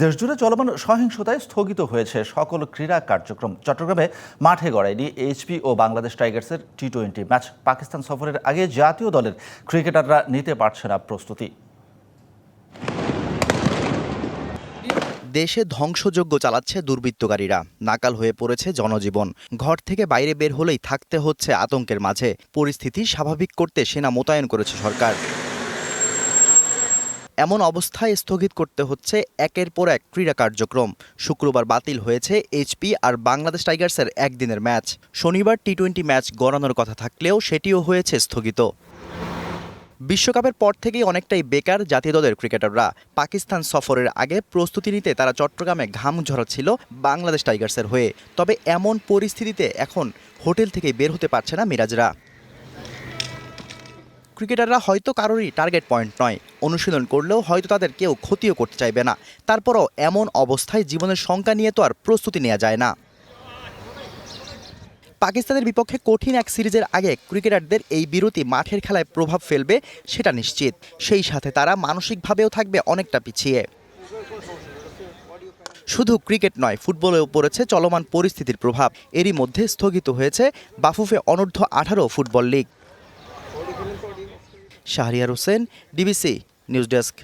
দেশজুড়ে চলমান সহিংসতায় স্থগিত হয়েছে সকল ক্রীড়া কার্যক্রম। চট্টগ্রামে মাঠে গড়ায়নি এইচপি ও বাংলাদেশ টাইগার্সের টি টোয়েন্টি ম্যাচ। পাকিস্তান সফরের আগে জাতীয় দলের ক্রিকেটাররা নিতে পারছে না প্রস্তুতি। দেশে ধ্বংসযজ্ঞ চালাচ্ছে দুর্বৃত্তকারীরা। নাকাল হয়ে পড়েছে জনজীবন। ঘর থেকে বাইরে বের হলেই থাকতে হচ্ছে আতঙ্কের মাঝে। পরিস্থিতি স্বাভাবিক করতে সেনা মোতায়েন করেছে সরকার। এমন অবস্থায় স্থগিত করতে হচ্ছে একের পর এক ক্রীড়া কার্যক্রম। শুক্রবার বাতিল হয়েছে এইচপি আর বাংলাদেশ টাইগার্সের একদিনের ম্যাচ। শনিবার টি টোয়েন্টি ম্যাচ গড়ানোর কথা থাকলেও সেটিও হয়েছে স্থগিত। বিশ্বকাপের পর থেকেই অনেকটাই বেকার জাতীয় দলের ক্রিকেটাররা। পাকিস্তান সফরের আগে প্রস্তুতি নিতে তারা চট্টগ্রামে ঘাম ঝরাচ্ছিল বাংলাদেশ টাইগার্সের হয়ে। তবে এমন পরিস্থিতিতে এখন হোটেল থেকে বের হতে পারছে না মিরাজরা। ক্রিকেটাররা হয়তো কারোরই টার্গেট পয়েন্ট নয়। অনুশীলন করলেও হয়তো তাদের কেউ ক্ষতিও করতে চাইবে না। তারপরও এমন অবস্থায় জীবনের শঙ্কা নিয়ে তো আর প্রস্তুতি নেওয়া যায় না। পাকিস্তানের বিপক্ষে কঠিন এক সিরিজের আগে ক্রিকেটারদের এই বিরতি মাঠের খেলায় প্রভাব ফেলবে সেটা নিশ্চিত। সেই সাথে তারা মানসিকভাবেও থাকবে অনেকটা পিছিয়ে। শুধু ক্রিকেট নয়, ফুটবলেও পড়েছে চলমান পরিস্থিতির প্রভাব। এরই মধ্যে স্থগিত হয়েছে বাফুফে অনূর্ধ্ব আঠারো football league. Shahriar Hossain DBC news desk.